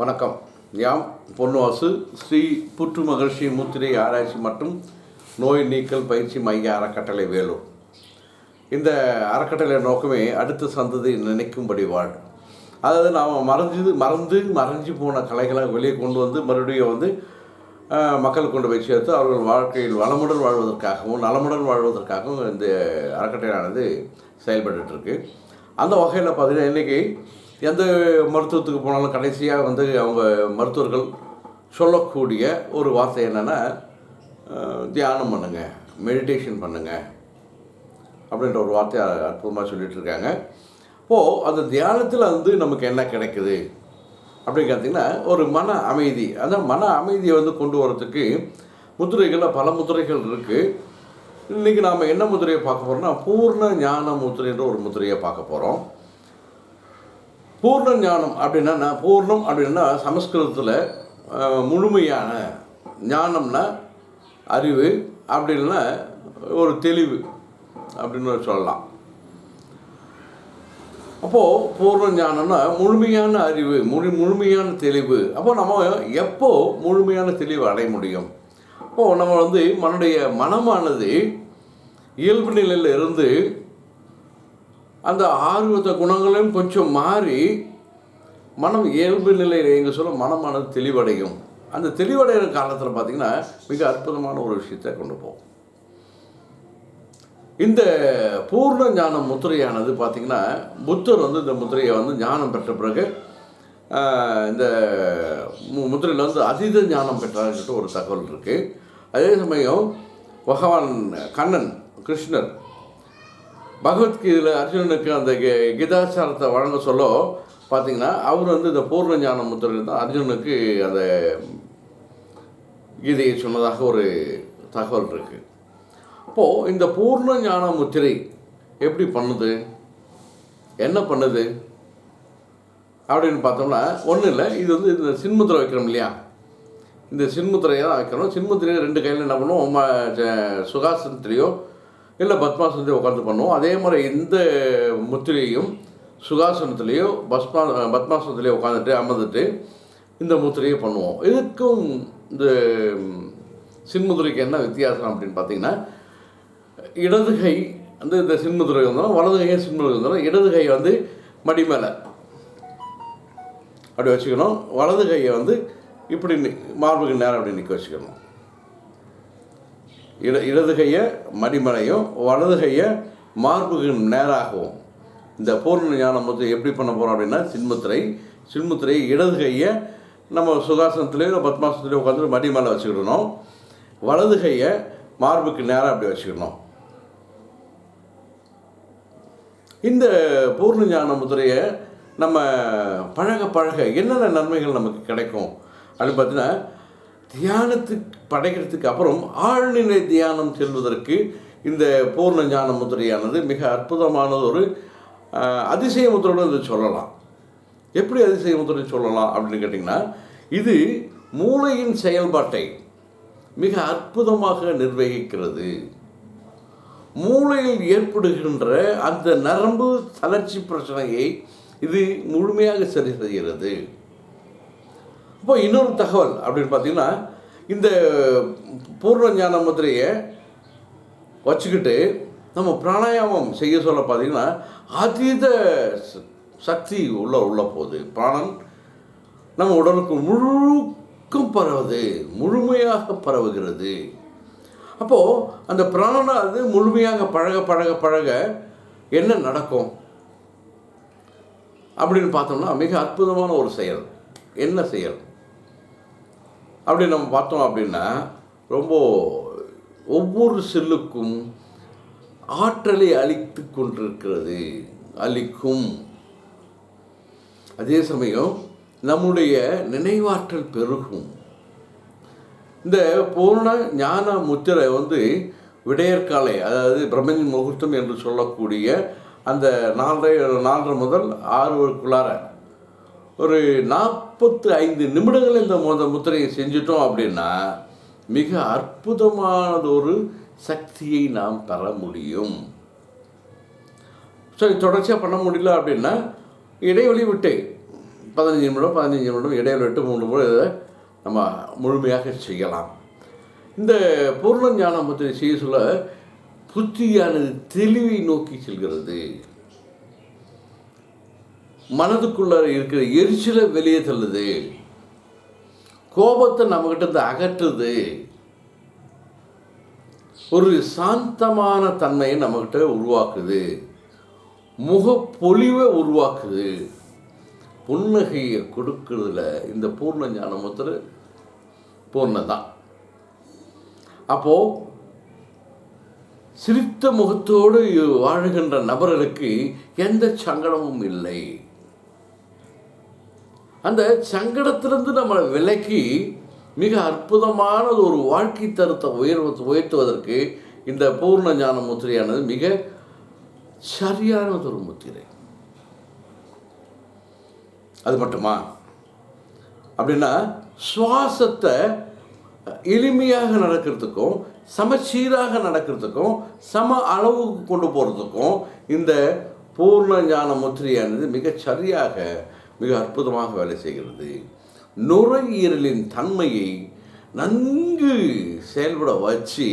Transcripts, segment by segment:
வணக்கம். யாம் பொன்வாசு ஸ்ரீ புற்று மகிழ்ச்சி முத்திரை ஆராய்ச்சி மற்றும் நோய் நீக்கல் பயிற்சி மைய அறக்கட்டளை வேலூர். இந்த அறக்கட்டளை நோக்கமே அடுத்த சந்ததி நினைக்கும்படி வாழ். அதாவது நாம் மறைஞ்சது மறந்து மறைஞ்சு போன கலைகளை வெளியே கொண்டு வந்து மறுபடியும் வந்து மக்கள் கொண்டு போய் சேர்த்து அவர்கள் வாழ்க்கையில் வளமுடன் வாழ்வதற்காகவும் நலமுடன் வாழ்வதற்காகவும் இந்த அறக்கட்டளையானது செயல்பட்டுட்டு அந்த வகையில் பார்த்தீங்கன்னா இன்றைக்கி எந்த மருத்துவத்துக்கு போனாலும் கடைசியாக வந்து அவங்க மருத்துவர்கள் சொல்லக்கூடிய ஒரு வார்த்தை என்னென்னா தியானம் பண்ணுங்கள் மெடிடேஷன் பண்ணுங்கள் அப்படின்ற ஒரு வார்த்தையை அற்புதமாக சொல்லிகிட்டு இருக்காங்க. இப்போது அந்த தியானத்தில் வந்து நமக்கு என்ன கிடைக்குது அப்படின்னு பார்த்தீங்கன்னா ஒரு மன அமைதி. அந்த மன அமைதியை வந்து கொண்டு வரத்துக்கு முத்திரைகளில் பல முத்திரைகள் இருக்குது இன்றைக்கி நாம் என்ன முத்திரையை பார்க்க போகிறோம்னா பூர்ண ஞான முத்திரைன்ற ஒரு முத்திரையை பார்க்க போகிறோம் பூர்ண ஞானம் அப்படின்னா நான் பூர்ணம் அப்படின்னா சமஸ்கிருதத்தில் முழுமையான ஞானம்னா அறிவு அப்படின்னா ஒரு தெளிவு அப்படின்னு சொல்லலாம். அப்போது பூர்ண ஞானம்னா முழுமையான அறிவு முழு முழுமையான தெளிவு. அப்போ நம்ம எப்போ முழுமையான தெளிவு அடைய முடியும்? அப்போது நம்ம வந்து மனுடைய மனமானது இயல்பு நிலையில் இருந்து அந்த ஆர்வத்த குணங்களையும் கொஞ்சம் மாறி மனம் இயல்பு நிலையில் எங்கே சொல்ல மனமானது தெளிவடையும். அந்த தெளிவடைகிற காலத்தில் பார்த்திங்கன்னா மிக அற்புதமான ஒரு விஷயத்தை கொண்டு போகும். இந்த பூர்ண ஞான முத்திரையானது பார்த்திங்கன்னா புத்தர் வந்து இந்த முத்திரையை வந்து ஞானம் பெற்ற பிறகு இந்த முத்திரையில் வந்து அதீத ஞானம் பெற்றார்கிட்ட ஒரு தகவல் இருக்குது அதே சமயம் பகவான் கண்ணன் கிருஷ்ணர் பகவத்கீதையில் அர்ஜுனனுக்கு அந்த கீதாச்சாரத்தை வழங்க சொல்ல பார்த்தீங்கன்னா அவர் வந்து இந்த பூர்ண ஞான முத்திரை தான் அர்ஜுனனுக்கு அந்த கீதையை சொன்னதாக ஒரு தகவல் இருக்குது அப்போது இந்த பூர்ண ஞான முத்திரை எப்படி பண்ணுது? என்ன பண்ணுது? அப்படின்னு பார்த்தோம்னா ஒன்றும் இல்லை இது வந்து இந்த சின்முத்திரை வைக்கிறோம் இல்லையா? இந்த சின்முத்திரையை தான் வைக்கிறோம். சின்முத்திரையை ரெண்டு கையில் என்ன பண்ணுவோம்? சுகாசனத்திலையோ இல்லை பத்மாசனத்தை உட்காந்து பண்ணுவோம். அதே மாதிரி இந்த முத்திரையும் சுகாசனத்துலேயோ பஸ்மா பத்மாசனத்துலேயோ உட்காந்துட்டு அமர்ந்துட்டு இந்த முத்திரையை பண்ணுவோம். இதுக்கும் இந்த ம், என்ன வித்தியாசம் அப்படின்னு பார்த்தீங்கன்னா இடது கை வந்து இந்த சின்முத்திரை இருந்தாலும் வலது கையை சின்முத்திரை இருந்தாலும் இடது கை வந்து மடி மேலே அப்படி வச்சுக்கணும். வலது கையை வந்து இப்படி மார்புக்கு நேரம் அப்படி நிற்க வச்சுக்கணும். இட இடது கையை மடிமலையும் வலது கையை மார்புக்கு நேராகவும். இந்த பூர்ண ஞான எப்படி பண்ண போகிறோம் அப்படின்னா சின்முத்திரை சின்முத்திரை இடது கையை நம்ம சுகாசனத்துலேயோ இல்லை பத்மாசனத்துலேயோ உட்காந்துட்டு மடி மேலே வச்சுக்கிடணும். வலது கையை மார்புக்கு நேராக அப்படி வச்சுக்கணும் இந்த பூர்ண ஞான முதிரையை நம்ம பழக பழக என்னென்ன நன்மைகள் நமக்கு கிடைக்கும் அப்படின்னு பார்த்தீங்கன்னா தியானத்துக்கு படைக்கிறதுக்கு அப்புறம் ஆழ்நிலை தியானம் செல்வதற்கு இந்த பூர்ண ஞான முத்திரையானது மிக அற்புதமானது ஒரு அதிசய முத்திரைன்னு இதை சொல்லலாம். எப்படி அதிசய முத்திரை சொல்லலாம் அப்படின்னு கேட்டிங்கன்னா இது மூளையின் செயல்பாட்டை மிக அற்புதமாக நிர்வகிக்கிறது. மூளையில் ஏற்படுகின்ற அந்த நரம்பு தளர்ச்சி பிரச்சனையை இது முழுமையாக சரி செய்கிறது. இப்போ இன்னொரு தகவல் அப்படின்னு பார்த்தீங்கன்னா இந்த பூர்ண ஞான மதுரையை வச்சுக்கிட்டு நம்ம பிராணாயாமம் செய்ய சொல்ல பார்த்தீங்கன்னா அதீத ச- சக்தி உள்ள உள்ள போகுது. பிராணன் நம்ம உடலுக்கு முழுக்கும் பரவுது முழுமையாக பரவுகிறது. அப்போது அந்த பிராணனை அது முழுமையாக பழக பழக பழக என்ன நடக்கும்? அப்படின்னு பார்த்தோம்னா மிக அற்புதமான ஒரு செயல். என்ன செயல்? அப்படி நம்ம பார்த்தோம் அப்படின்னா ரொம்ப ஒவ்வொரு செல்லுக்கும் ஆற்றலை அளித்து கொண்டிருக்கிறது அளிக்கும். அதே சமயம் நம்முடைய நினைவாற்றல் பெருகும். இந்த பூர்ண ஞான முத்திரை வந்து விடையற்காலை அதாவது பிரம்மஞ்ச முகூர்த்தம் என்று சொல்லக்கூடிய அந்த நாலரை நாலரை முதல் ஆறுக்குள்ளார ஒரு நாற்பத்து ஐந்து நிமிடங்கள் இந்த முத முத்திரையை செஞ்சிட்டோம் அப்படின்னா மிக அற்புதமானதொரு சக்தியை நாம் பெற முடியும். சரி தொடர்ச்சியாக பண்ண முடியல அப்படின்னா இடைவெளி விட்டு பதினஞ்சு நிமிடம் பதினஞ்சு நிமிடம் இடைவெளி விட்டு மூணு நிமிடம் இதை நம்ம முழுமையாக செய்யலாம். இந்த பூர்ண ஞான முத்திரை செய்ய சொல்ல புத்தியானது தெளிவை நோக்கி செல்கிறது. மனதுக்குள்ள இருக்கிற எரிச்சலை வெளியே தள்ளுது. கோபத்தை நம்மகிட்ட இருந்து அகற்றுது. ஒரு சாந்தமான தன்மையை நம்மகிட்ட உருவாக்குது. முகப்பொலிவை உருவாக்குது. புன்னகையை கொடுக்கறதுல இந்த பூர்ண ஞான முத்திரை பூர்ணதான் அப்போ சிரித்த முகத்தோடு வாழுகின்ற நபர்களுக்கு எந்த சங்கடமும் இல்லை. அந்த சங்கடத்திலிருந்து நம்மளை விலக்கி மிக அற்புதமானது ஒரு வாழ்க்கை தரத்தை உயர்வு உயர்த்துவதற்கு இந்த பூர்ண ஞான முத்திரையானது மிக சரியானது ஒரு முத்திரை. அது மட்டுமா? அப்படின்னா சுவாசத்தை எளிமையாக நடக்கிறதுக்கும் சமச்சீராக நடக்கிறதுக்கும் சம அளவுக்கு கொண்டு போகிறதுக்கும் இந்த பூர்ண ஞான முத்திரையானது மிகச் சரியாக மிக அற்புதமாக வேலை செய்கிறது. நுரையீரலின் தன்மையை நன்கு செயல்பட வச்சு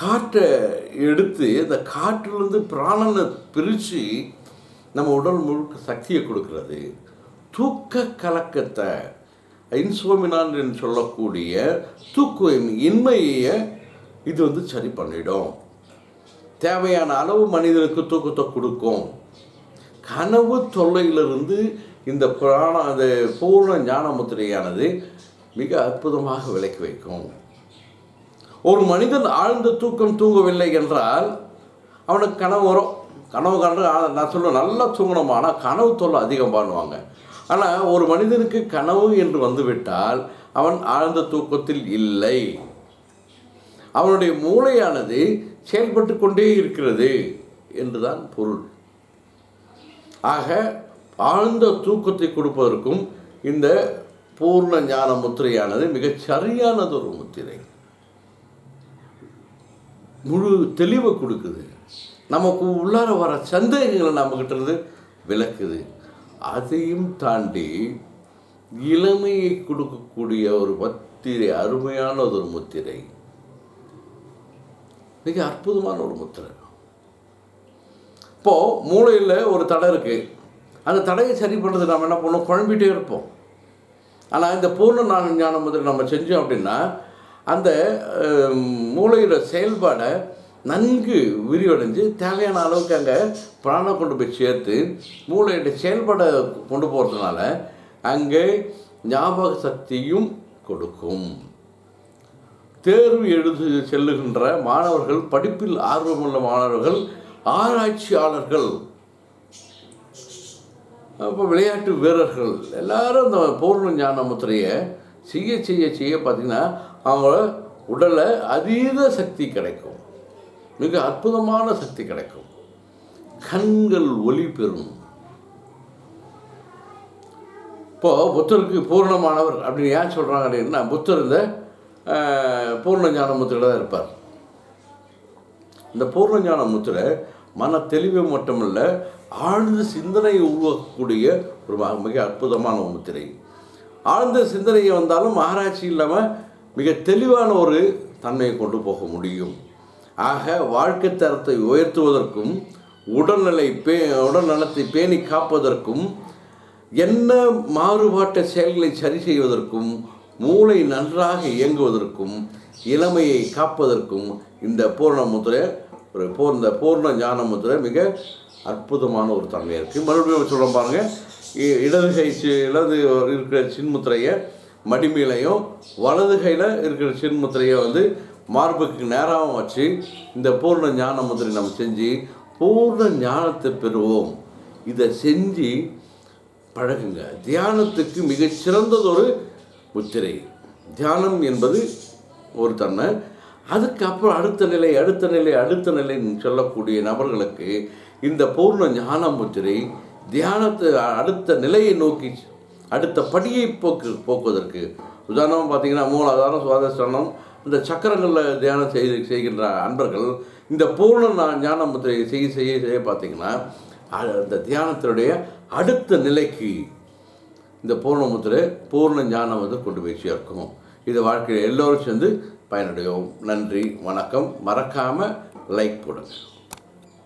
காற்றை எடுத்து அந்த காற்றிலிருந்து பிராணனை பிரித்து நம்ம உடல் முழுக்க சக்தியை கொடுக்கிறது. தூக்க கலக்கத்தை இன்சோமினான் என்று சொல்லக்கூடிய தூக்கம் இன்மையை இது வந்து சரி பண்ணிடும். தேவையான அளவு மனிதனுக்கு தூக்கத்தை கொடுக்கும். கனவு தொல்லையிலிருந்து இந்த புராண அந்த பூர்ண ஞான முத்திரையானது மிக அற்புதமாக விலக்கி வைக்கும். ஒரு மனிதன் ஆழ்ந்த தூக்கம் தூங்கவில்லை என்றால் அவனுக்கு கனவு வரும். கனவு கண்டு நான் சொல்லுவேன் நல்லா தூங்கணும் ஆனால் கனவு தொல்லை அதிகம் பண்ணுவாங்க. ஆனால் ஒரு மனிதனுக்கு கனவு என்று வந்துவிட்டால் அவன் ஆழ்ந்த தூக்கத்தில் இல்லை. அவனுடைய மூளையானது செயல்பட்டு கொண்டே இருக்கிறது என்றுதான் பொருள். ஆக ஆழ்ந்த தூக்கத்தை கொடுப்பதற்கும் இந்த பூர்ண ஞான முத்திரையானது மிகச் சரியானது ஒரு முத்திரை. முழு தெளிவை கொடுக்குது. நமக்கு உள்ளார வர சந்தேகங்களை நம்மக்கிட்ட இருந்து விளக்குது. அதையும் தாண்டி இளமையை கொடுக்கக்கூடிய ஒரு முத்திரை அருமையான ஒரு முத்திரை. மிக அற்புதமான ஒரு முத்திரை. இப்போது மூளையில் ஒரு தடை இருக்குது அந்த தடையை சரி பண்ணுறது நம்ம என்ன பண்ணோம் குழம்பிட்டே இருப்போம். ஆனால் இந்த பூர்ண நான ஞானம் முதல் நம்ம செஞ்சோம் அப்படின்னா அந்த மூளையோட செயல்பாடை நன்கு விரிவடைஞ்சு தேவையான அளவுக்கு அங்கே பிராணம் கொண்டு போய் சேர்த்து மூளையோட செயல்பாடை கொண்டு போகிறதுனால அங்கே ஞாபக சக்தியும் கொடுக்கும். தேர்வு எழுது செல்லுகின்ற மாணவர்கள் படிப்பில் ஆர்வமுள்ள மாணவர்கள் ஆராய்ச்சியாளர்கள் இப்போ விளையாட்டு வீரர்கள் எல்லாரும் இந்த பூர்ண ஞான முத்திரையை செய்ய செய்ய செய்ய பார்த்திங்கன்னா அவங்க உடலில் அதீத சக்தி கிடைக்கும். மிக அற்புதமான சக்தி கிடைக்கும். கண்கள் ஒளி பெறும். இப்போது புத்தருக்கு பூர்ணமானவர் அப்படின்னு ஏன் சொல்கிறாங்க அப்படின்னா புத்தர் இந்த பூர்ண ஞான முத்திரையில் தான் இருப்பார். இந்த பூர்ண ஞான முத்திரை மன தெளிவு மட்டுமல்ல ஆழ்ந்த சிந்தனையை உருவாக்கக்கூடிய ஒரு ம- மிக அற்புதமான ஒரு முத்திரை. ஆழ்ந்த சிந்தனையை வந்தாலும் ஆராய்ச்சி இல்லாமல் மிக தெளிவான ஒரு தன்மையை கொண்டு போக முடியும். ஆக வாழ்க்கை தரத்தை உயர்த்துவதற்கும் உடல்நிலை பே உடல்நலத்தை பேணி காப்பதற்கும் என்ன மாறுபாட்ட செயல்களை சரி செய்வதற்கும் மூளை நன்றாக இயங்குவதற்கும் இளமையை காப்பதற்கும் இந்த பூர்ண முத்திரை ஒரு போர் இந்த பூர்ண ஞானமுத்திர மிக அற்புதமான ஒரு தன்மை இருக்குது மறுபடியும் சொல்கிறோம் பாருங்கள் இ- இடது கை இடது இருக்கிற சின்முத்திரையை மடிமையிலையும் வலது கையில் இருக்கிற சின்முத்திரையை வந்து மார்புக்கு நேராகவும் வச்சு இந்த பூர்ண ஞான முத்திரை நம்ம செஞ்சு பூர்ண ஞானத்தை பெறுவோம். இதை செஞ்சு பழகுங்க. தியானத்துக்கு மிகச் ஒரு முத்திரை. தியானம் என்பது ஒரு தன்மை. அதுக்கப்புறம் அடுத்த நிலை அடுத்த நிலை அடுத்த நிலைன்னு சொல்லக்கூடிய நபர்களுக்கு இந்த பூர்ண ஞான முத்திரை தியானத்தை அடுத்த நிலையை நோக்கி அடுத்த படியை போக்கு போக்குவதற்கு. உதாரணமாக பார்த்தீங்கன்னா மூலாதாரம் சுவாதஸ்தானம் இந்த சக்கரங்களில் தியானம் செய் செய்கின்ற அன்பர்கள் இந்த பூர்ண ஞான முத்திரையை செய்ய செய்ய செய்ய பார்த்தீங்கன்னா அந்த தியானத்தினுடைய அடுத்த நிலைக்கு இந்த பூர்ண முத்திரை பூர்ண ஞானம் வந்து கொண்டு போய் சேர்க்கும். இது வாழ்க்கையில் எல்லோரும் சேர்ந்து பயனடைவோம் நன்றி வணக்கம். மறக்காமல் லைக் கொடுங்க